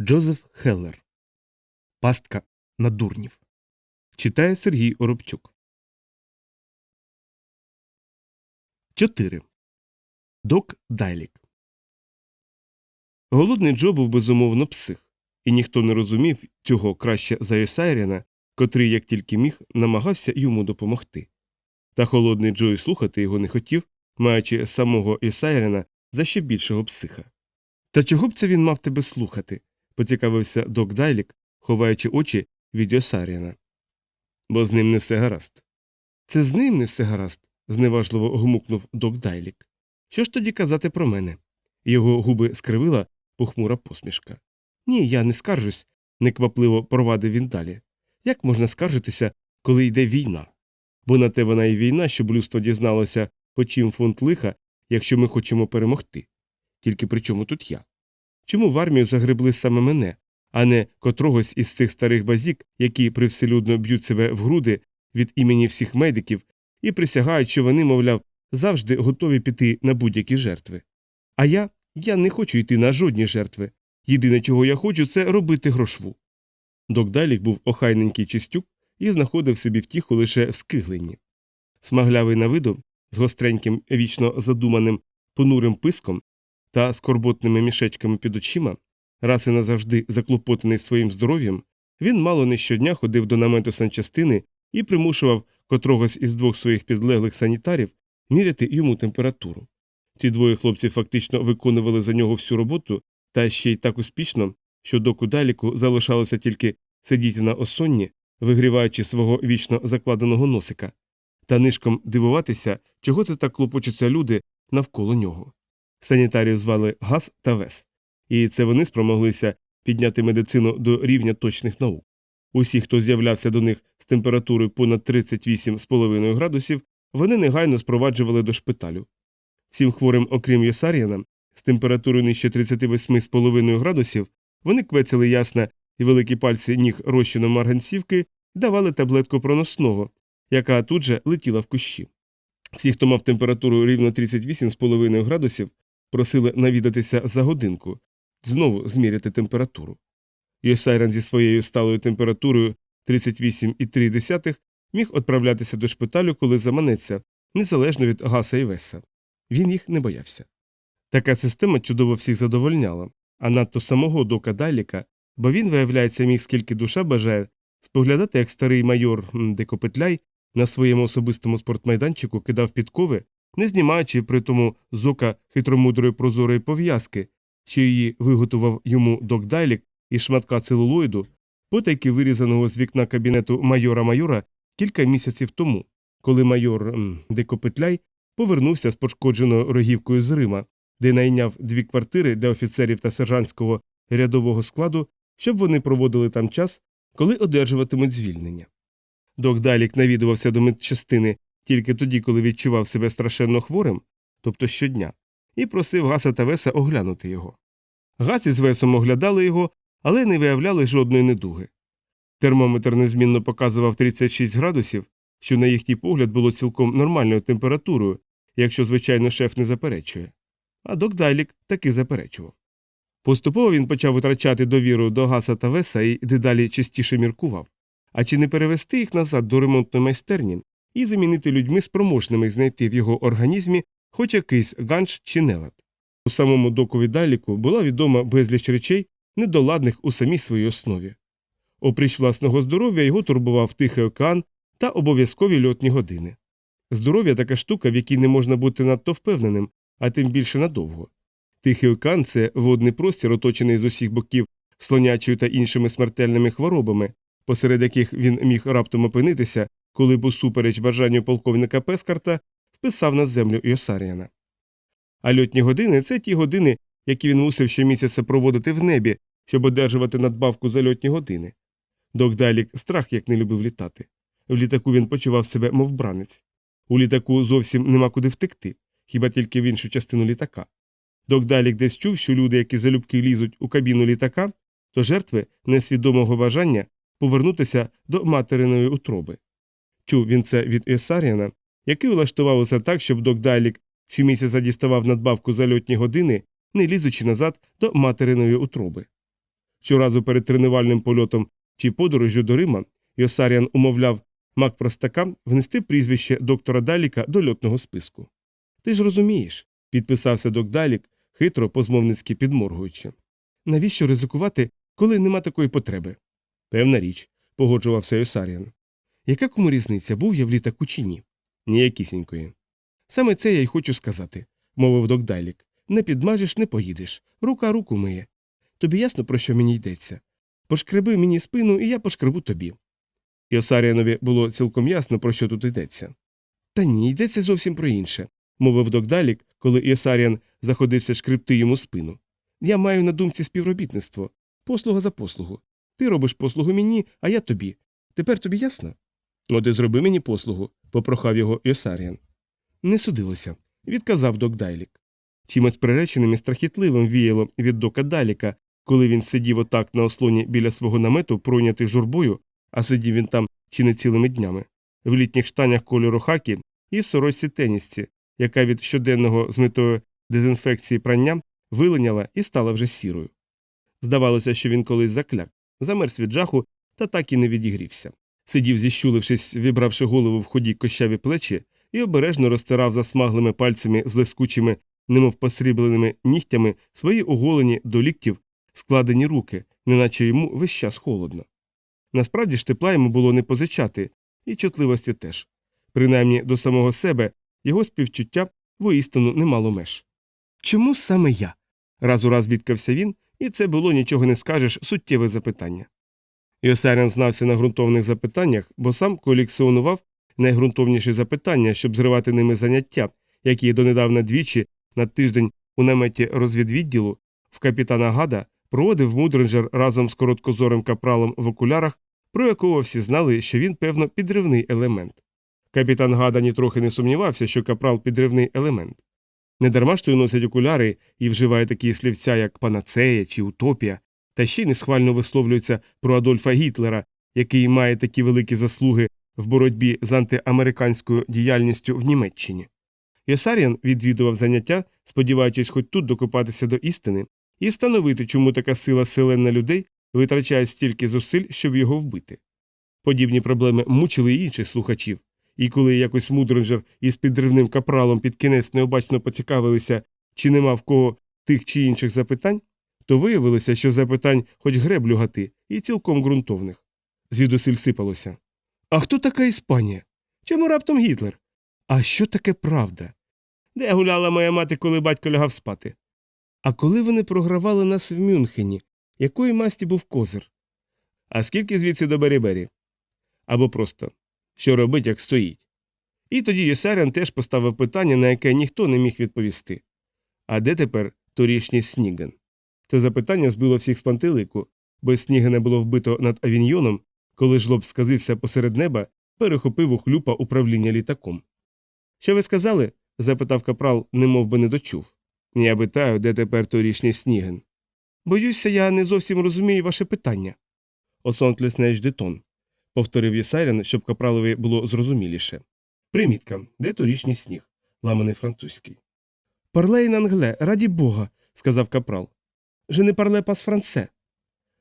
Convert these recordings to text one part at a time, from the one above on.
Джозеф Хеллер. Пастка на дурнів. Читає Сергій Оробчук. 4. Док Дайлік. Голодний Джо був безумовно псих, і ніхто не розумів цього краще за Йосайріна, котрий, як тільки міг, намагався йому допомогти. Та холодний Джо й слухати його не хотів, маючи самого Йосайріна за ще більшого психа. Та чого б це він мав тебе слухати? Поцікавився док Дайлік, ховаючи очі від Йосаріна. Бо з ним не все гаразд. Це з ним не все гаразд, зневажливо гмукнув док Дайлік. Що ж тоді казати про мене? Його губи скривила похмура посмішка. Ні, я не скаржусь, неквапливо провадив він далі. Як можна скаржитися, коли йде війна? Бо на те вона і війна, щоб людство дізналося, почим фунт лиха, якщо ми хочемо перемогти. Тільки при чому тут я? Чому в армію загребли саме мене, а не котрогось із цих старих базік, які привселюдно б'ють себе в груди від імені всіх медиків і присягають, що вони, мовляв, завжди готові піти на будь-які жертви. А я я не хочу йти на жодні жертви. Єдине, чого я хочу, це робити грошву. Док Дайлік був охайненький чистюк і знаходив собі втіху лише в скигленні. Смаглявий на виду, з гостреньким, вічно задуманим понурим писком та скорботними мішечками під очима, раз і назавжди заклопотаний своїм здоров'ям, він мало не щодня ходив до намету санчастини і примушував котрогось із двох своїх підлеглих санітарів міряти йому температуру. Ці двоє хлопців фактично виконували за нього всю роботу, та ще й так успішно, що доку даліку залишалося тільки сидіти на осонні, вигріваючи свого вічно закладеного носика, та нишком дивуватися, чого це так клопочуться люди навколо нього. Санітарів звали Гас та Вес, і це вони спромоглися підняти медицину до рівня точних наук. Усі, хто з'являвся до них з температурою понад 38,5 градусів, вони негайно спроваджували до шпиталю. Всім хворим, окрім Йосаріана, з температурою нижче 38,5 градусів, вони квецяли ясна і великі пальці ніг розчином марганцівки давали таблетку проносного, яка тут же летіла в кущі. Всі, хто мав температуру рівно 38,5 градусів, просили навідатися за годинку, знову зміряти температуру. Йосайран зі своєю сталою температурою 38,3 міг відправлятися до шпиталю, коли заманеться, незалежно від Гаса і Веса. Він їх не боявся. Така система чудово всіх задовольняла, а надто самого дока Дайліка, бо він, виявляється, міг скільки душа бажає споглядати, як старий майор Декопетляй на своєму особистому спортмайданчику кидав підкови, не знімаючи при тому з ока хитромудрої прозорої пов'язки, що її виготував йому док Дайлік із шматка целулоїду, потайки вирізаного з вікна кабінету майора майора кілька місяців тому, коли майор м, Декопетляй повернувся з пошкодженою рогівкою з Рима, де найняв дві квартири для офіцерів та сержантського рядового складу, щоб вони проводили там час, коли одержуватимуть звільнення. Док Дайлік навідувався до медчастини тільки тоді, коли відчував себе страшенно хворим, тобто щодня, і просив Гаса та Веса оглянути його. Гас із Весом оглядали його, але не виявляли жодної недуги. Термометр незмінно показував 36 градусів, що, на їхній погляд, було цілком нормальною температурою, якщо, звичайно, шеф не заперечує. А док Дайлік таки заперечував. Поступово він почав витрачати довіру до Гаса та Веса і дедалі частіше міркував. А чи не перевести їх назад до ремонтної майстерні і замінити людьми спроможними знайти в його організмі хоч якийсь ганш чи нелад? У самому докові Дайліку була відома безліч речей, недоладних у самій своїй основі. Опріч власного здоров'я його турбував Тихий океан та обов'язкові льотні години. Здоров'я така штука, в якій не можна бути надто впевненим, а тим більше надовго. Тихий океан це водний простір, оточений з усіх боків слонячою та іншими смертельними хворобами, посеред яких він міг раптом опинитися, коли б усупереч бажанню полковника Пескарта списав на землю Йосаріана. А льотні години це ті години, які він мусив щомісяця проводити в небі, щоб одержувати надбавку за льотні години. Док Дайлік страх як не любив літати. В літаку він почував себе, мов бранець. У літаку зовсім нема куди втекти, хіба тільки в іншу частину літака. Док Дайлік десь чув, що люди, які залюбки лізуть у кабіну літака, то жертви несвідомого бажання повернутися до материної утроби. Чув він це від Есаріана, який улаштував усе так, щоб док Дайлік щомісяця діставав надбавку за льотні години, не лізучи назад до материної утроби. Щоразу перед тренувальним польотом чи подорожжю до Рима Йосаріан умовляв мак простака внести прізвище доктора Даліка до льотного списку. Ти ж розумієш, підписався док Далік, хитро позмовницьки підморгуючи. Навіщо ризикувати, коли нема такої потреби? Певна річ, погоджувався Йосаріан. Яка кому різниця, був я в літаку чи ні? Ніякісінької. Саме це я й хочу сказати, мовив док Далік. Не підмажеш, не поїдеш. Рука руку миє. Тобі ясно, про що мені йдеться? Пошкреби мені спину, і я пошкребу тобі. Йосаріанові було цілком ясно, про що тут йдеться. Та ні, йдеться зовсім про інше, мовив док Далік, коли Йосаріан заходився шкребти йому спину. Я маю на думці співробітництво, послуга за послугу. Ти робиш послугу мені, а я тобі. Тепер тобі ясно? Ну, ти зроби мені послугу, попрохав його Йосаріан. Не судилося, відказав док Дайлік. Чимось приреченим і страхітливим віяло від дока Даліка, коли він сидів отак на ослоні біля свого намету, пройнятий журбою, а сидів він там чи не цілими днями, в літніх штанях кольору хакі і сорочці тенісці, яка від щоденного з метою дезінфекції прання вилиняла і стала вже сірою. Здавалося, що він колись закляк, замерз від жаху та так і не відігрівся. Сидів, зіщулившись, вібравши голову в ході кощаві плечі, і обережно розтирав засмаглими пальцями з лискучими, немов посрібленими нігтями свої оголені до ліктів складені руки, неначе йому весь час холодно. Насправді ж тепла йому було не позичати, і чутливості теж. Принаймні до самого себе його співчуття воістину не мало меж. Чому саме я? раз у раз бідкався він, і це було нічого не скажеш суттєве запитання. Йосарян знався на ґрунтовних запитаннях, бо сам колекціонував найґрунтовніші запитання, щоб зривати ними заняття, які донедавна двічі на тиждень у наметі розвідвідділу в капітана Гада проводив Мудренджер разом з короткозорим капралом в окулярах, про якого всі знали, що він, певно, підривний елемент. Капітан Гада нітрохи не сумнівався, що капрал підривний елемент. Недарма ж той носить окуляри і вживає такі слівця, як панацея чи утопія, та ще й несхвально висловлюється про Адольфа Гітлера, який має такі великі заслуги в боротьбі з антиамериканською діяльністю в Німеччині. Єсаріан відвідував заняття, сподіваючись хоч тут докопатися до істини і встановити, чому така сила селен на людей витрачає стільки зусиль, щоб його вбити. Подібні проблеми мучили й інших слухачів, і коли якось Мудренджер із підривним капралом під кінець необачно поцікавилися, чи нема в кого тих чи інших запитань, то виявилося, що запитань хоч греблю гати, і цілком ґрунтовних. Звідусиль сипалося. А хто така Іспанія? Чому раптом Гітлер? А що таке правда? Де гуляла моя мати, коли батько лягав спати? А коли вони програвали нас в Мюнхені, якої масті був козир? А скільки звідси до Берібері? Або просто що робить, як стоїть. І тоді Єсарян теж поставив питання, на яке ніхто не міг відповісти. А де тепер торішній Сніген? Це запитання збило всіх з пантелику, бо Снігена було вбито над авіньйоном, коли жлоб сказився посеред неба, перехопив у хлюпа управління літаком. Що ви сказали? запитав капрал, немов би не дочув. Я питаю, де тепер торішній Сніген. Боюся, я не зовсім розумію ваше питання. Осонтлеснеч детон, повторив Єсайрен, щоб капралові було зрозуміліше. Примітка, де торішній сніг, ламаний французький. Парлейн англе, раді бога, сказав капрал. Je ne parle pas франце.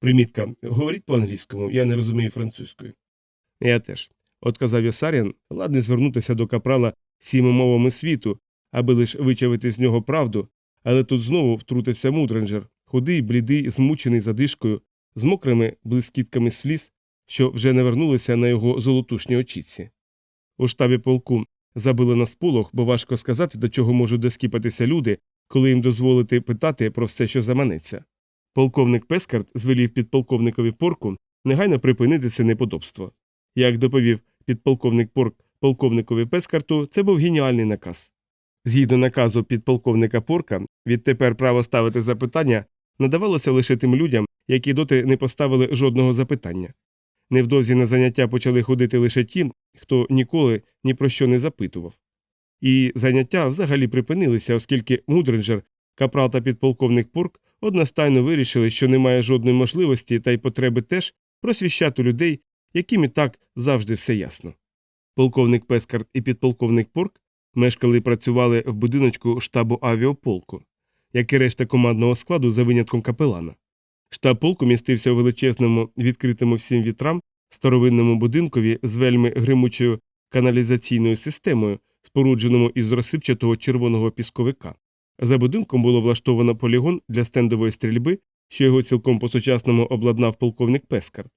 Примітка, говоріть по-англійському, я не розумію французькою. Я теж, отказав Йосарян, ладний звернутися до капрала всіми мовами світу, аби лише вичавити з нього правду, але тут знову втрутився Мудренджер, худий, блідий, змучений задишкою, з мокрими блискітками сліз, що вже не вернулися на його золотушні очіці. У штабі полку забили на сполох, бо важко сказати, до чого можуть доскіпатися люди, коли їм дозволити питати про все, що заманеться. Полковник Пескарт звелів підполковникові порку негайно припинити це неподобство. Як доповів підполковник Порк полковникові Пескарту, це був геніальний наказ. Згідно наказу підполковника Порка, відтепер право ставити запитання надавалося лише тим людям, які доти не поставили жодного запитання. Невдовзі на заняття почали ходити лише ті, хто ніколи ні про що не запитував. І заняття взагалі припинилися, оскільки Мудренджер, капрал та підполковник Порк одностайно вирішили, що немає жодної можливості та й потреби теж просвіщати людей, яким і так завжди все ясно. Полковник Пескарт і підполковник Порк мешкали і працювали в будиночку штабу авіаполку, як і решта командного складу за винятком капелана. Штаб полку містився у величезному, відкритому всім вітрам, старовинному будинкові з вельми гримучою каналізаційною системою, спорудженому із розсипчатого червоного пісковика. За будинком було влаштовано полігон для стендової стрільби, що його цілком по-сучасному обладнав полковник Пескар.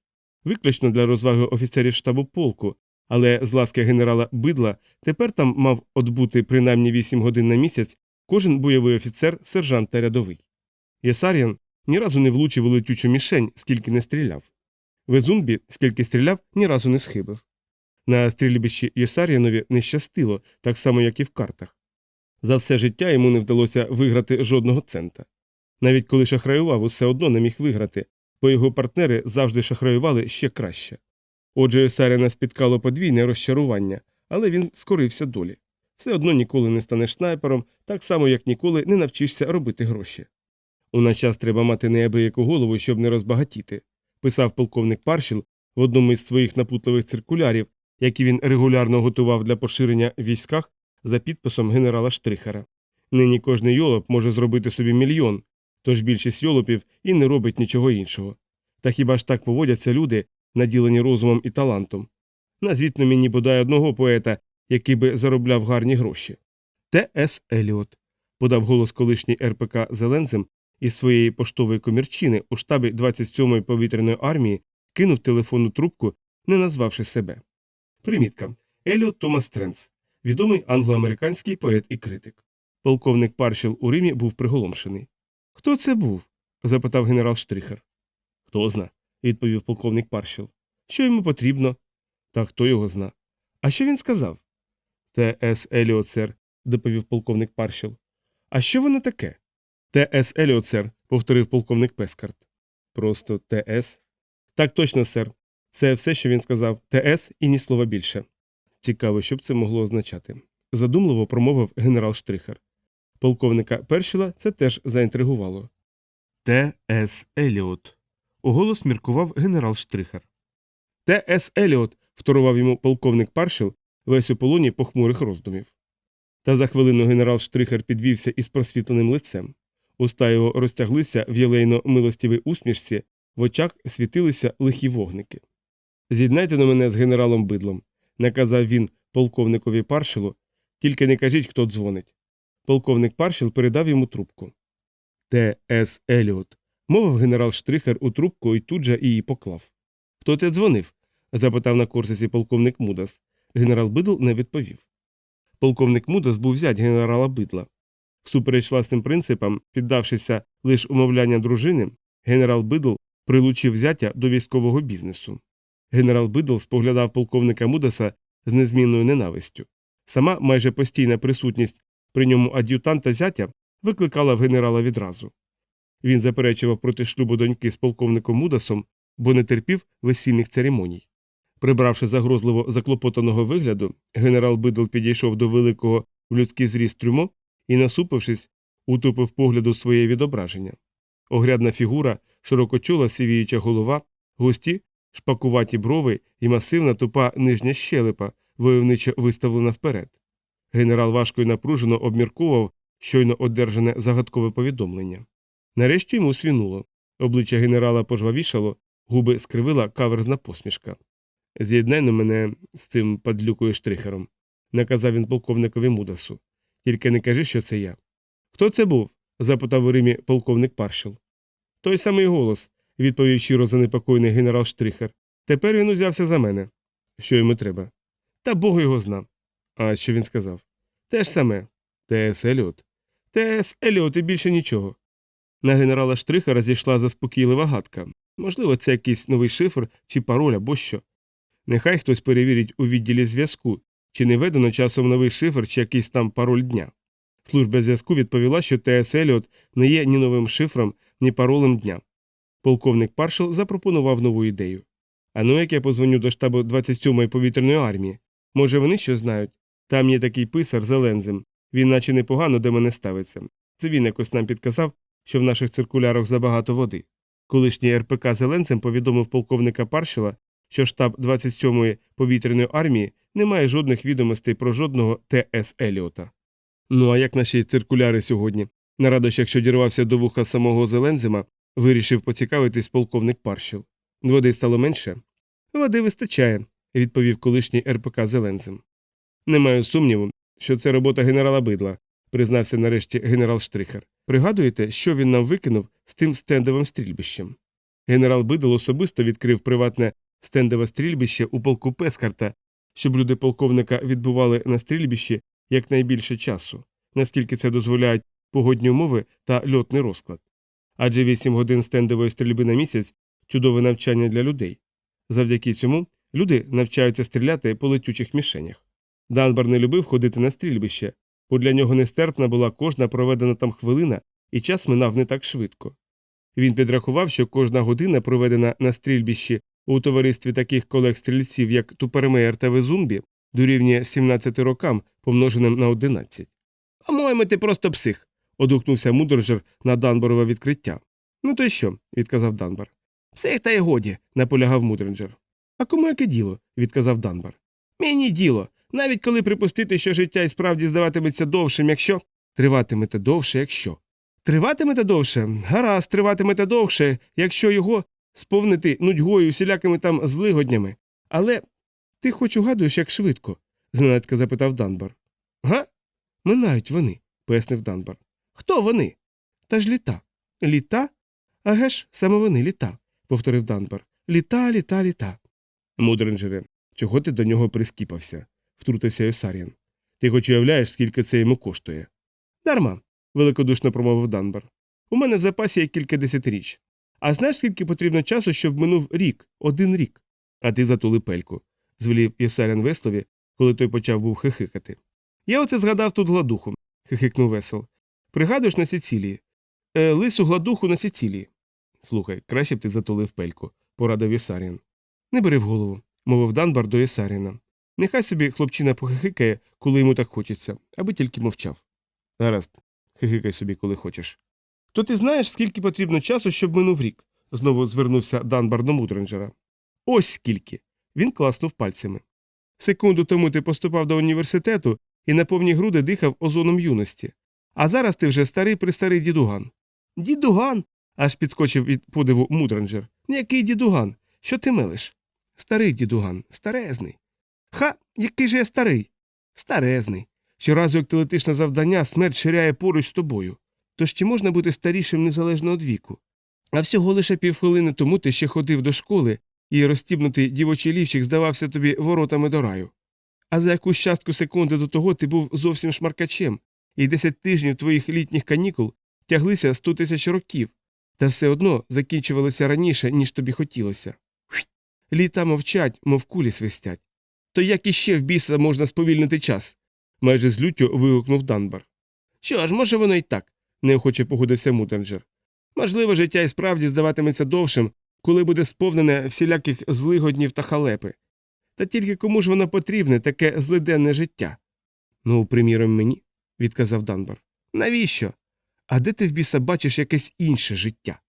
Виключно для розваги офіцерів штабу полку, але з ласки генерала Бидла тепер там мав отбути принаймні 8 годин на місяць кожен бойовий офіцер, сержант та рядовий. Єсар'ян ні разу не влучив у летючу мішень, скільки не стріляв. Везумбі, скільки стріляв, ні разу не схибив. На стрільбищі Єсар'янові не щастило, так само, як і в картах. За все життя йому не вдалося виграти жодного цента. Навіть коли шахраював, усе одно не міг виграти, бо його партнери завжди шахраювали ще краще. Отже, Єсаріна спіткало подвійне розчарування, але він скорився долі. Все одно ніколи не станеш снайпером, так само, як ніколи не навчишся робити гроші. У наш час треба мати неабияку голову, щоб не розбагатіти, писав полковник Паршіл в одному із своїх напутливих циркулярів, які він регулярно готував для поширення в військах за підписом генерала Штрихера. Нині кожний йолоп може зробити собі мільйон, тож більшість йолопів і не робить нічого іншого. Та хіба ж так поводяться люди, наділені розумом і талантом? Назвіть на мені бодай одного поета, який би заробляв гарні гроші. Т.С. Еліот, подав голос колишній РПК Зеленцем із своєї поштової комірчини у штабі 27-ї повітряної армії кинув телефонну трубку, не назвавши себе. Примітка. Еліот Томас Тренс, відомий англо-американський поет і критик. Полковник Паршіл у Римі був приголомшений. Хто це був? запитав генерал Штрихер. Хто зна, відповів полковник Паршіл. Що йому потрібно? Та хто його зна. А що він сказав? Т.С. Еліот, сер, доповів полковник Паршіл. А що воно таке? Т.С. Еліот, сер, повторив полковник Пескарт. Просто Т.С. Так точно, сер. Це все, що він сказав. Т.С. і ні слова більше. Цікаво, що б це могло означати. Задумливо промовив генерал Штрихер. Полковника Першіла це теж заінтригувало. Т.С. Еліот. Уголос міркував генерал Штрихер. Т.С. Еліот. вторував йому полковник Паршил, весь у полоні похмурих роздумів. Та за хвилину генерал Штрихер підвівся із просвітленим лицем. Уста його розтяглися в єлейно милостівій усмішці, в очах світилися лихі вогники. З'єднайте на мене з генералом бидлом, наказав він полковникові паршилу, тільки не кажіть, хто дзвонить. Полковник паршил передав йому трубку. Т. С. Еліот, мовив генерал Штрихер у трубку і тут же її поклав. Хто це дзвонив? запитав на корсисі полковник Мудас. Генерал Бидл не відповів. Полковник Мудас був зять генерала Бидла. Всупереч власним принципам, піддавшися лише умовлянням дружини, генерал Бидл прилучив зятя до військового бізнесу. Генерал Бидл споглядав полковника Мудаса з незмінною ненавистю. Сама майже постійна присутність при ньому ад'ютанта зятя викликала в генерала відразу. Він заперечував проти шлюбу доньки з полковником Мудасом, бо не терпів весільних церемоній. Прибравши загрозливо заклопотаного вигляду, генерал Бидл підійшов до великого в людський зріст трюмо і, насупившись, утупив погляду своє відображення. Огрядна фігура, широкочола сивіюча голова, густі, шпакуваті брови і масивна тупа нижня щелепа, войовничо виставлена вперед. Генерал важко і напружено обмірковував щойно одержане загадкове повідомлення. Нарешті йому свінуло. Обличчя генерала пожвавішало, губи скривила каверзна посмішка. З'єднай на мене з цим падлюкою штрихером, наказав він полковникові Мудасу. Тільки не кажи, що це я. Хто це був? запитав у Римі полковник Паршил. Той самий голос, відповів щиро занепокоєний генерал Штрихер. Тепер він узявся за мене. Що йому треба? Та Бог його зна. А що він сказав? Те ж саме. Т.С. Еліот. Т.С. Еліот і більше нічого. На генерала Штрихера зійшла заспокійлива гадка. Можливо, це якийсь новий шифр чи пароль або що. Нехай хтось перевірить у відділі зв'язку, чи не ведено часом новий шифр чи якийсь там пароль дня. Служба зв'язку відповіла, що ТС Еліот не є ні новим шифром, ні паролем дня. Полковник Паршел запропонував нову ідею. А ну як я позвоню до штабу 27-ї повітряної армії. Може, вони що знають? Там є такий писар Зелензем. Він наче непогано до мене ставиться. Це він якось нам підказав, що в наших циркулярах забагато води. Колишній РПК Зеленцем повідомив полковника Паршела, що штаб 27-ї повітряної армії не має жодних відомостей про жодного ТС Еліота. Ну а як наші циркуляри сьогодні? На радощах, що дірвався до вуха самого Зелензема, Вирішив поцікавитись полковник Паршіл. Води стало менше. Води вистачає, відповів колишній РПК Зелензем. Не маю сумніву, що це робота генерала Бидла, признався нарешті генерал Штрихер. Пригадуєте, що він нам викинув з тим стендовим стрільбищем? Генерал Бидл особисто відкрив приватне стендове стрільбище у полку Пескарта, щоб люди полковника відбували на стрільбищі якнайбільше часу, наскільки це дозволяють погодні умови та льотний розклад. Адже 8 годин стендової стрільби на місяць чудове навчання для людей. Завдяки цьому люди навчаються стріляти по летючих мішенях. Данбар не любив ходити на стрільбище, бо для нього нестерпна була кожна проведена там хвилина, і час минав не так швидко. Він підрахував, що кожна година, проведена на стрільбищі у товаристві таких колег-стрільців, як Тупермеєр та Везумбі, дорівнює 17 рокам, помноженим на 11. По-моєму, ти просто псих. Одгукнувся Мудорджер на Данборове відкриття. Ну то й що? відказав Данбар. Псих та й годі, наполягав Мудренджер. А кому яке діло? відказав Данбар. Мені діло. Навіть коли припустити, що життя і справді здаватиметься довшим, якщо. Триватимете довше, якщо. Триватимете довше? Гаразд, триватимете довше, якщо його сповнити нудьгою усілякими там злигоднями. Але ти хоч угадуєш, як швидко? зненацька запитав Данбар. Га? Минають вони, пояснив Данбар. Хто вони? Та ж літа. Літа? Аге ж, саме вони літа, повторив Данбар. Літа, літа, літа. Мудренджере, чого ти до нього прискіпався? втрутився Йосаріан. Ти хоч уявляєш, скільки це йому коштує? Дарма, великодушно промовив Данбар. У мене в запасі є кілька десятиріч. А знаєш, скільки потрібно часу, щоб минув рік, один рік. А ти затули пельку, звелів Йосаріан Веслові, коли той почав був хихикати. Я оце згадав тут гладуху, хихикнув весел. Пригадуєш на Сицилії? Е, лису гладуху на Сицилії. Слухай, краще б ти затулив пельку, порадив Єсарін. Не бери в голову, мовив Данбар до Єсаріна. Нехай собі хлопчина похихикає, коли йому так хочеться, аби тільки мовчав. Гаразд, хихикай собі, коли хочеш. То ти знаєш, скільки потрібно часу, щоб минув рік? знову звернувся Данбар до Мудренджера. Ось скільки. Він класнув пальцями. Секунду тому ти поступав до університету і на повні груди дихав озоном юності. А зараз ти вже старий престарий дідуган. Дідуган. аж підскочив від подиву Мудренджер. Який дідуган? Що ти мелиш? Старий дідуган, старезний. Ха, який же я старий? Старезний. Щоразу, як ти летиш на завдання, смерть ширяє поруч з тобою. Тож чи можна бути старішим незалежно від віку? А всього лише півхвилини тому ти ще ходив до школи, і розстібнутий дівочий лівчик здавався тобі воротами до раю. А за якусь частку секунди до того ти був зовсім шмаркачем, і десять тижнів твоїх літніх канікул тяглися сто тисяч років, та все одно закінчувалися раніше, ніж тобі хотілося. Літа мовчать, мов кулі свистять. То як іще в біса можна сповільнити час? майже з люттю вигукнув Данбар. Що ж, може, воно й так, неохоче погодився Мудренджер. Можливо, життя і справді здаватиметься довшим, коли буде сповнене всіляких злигоднів та халепи. Та тільки кому ж воно потрібне, таке злиденне життя? Ну, приміром, мені, відказав Данбар. Навіщо? А де ти в біса бачиш якесь інше життя?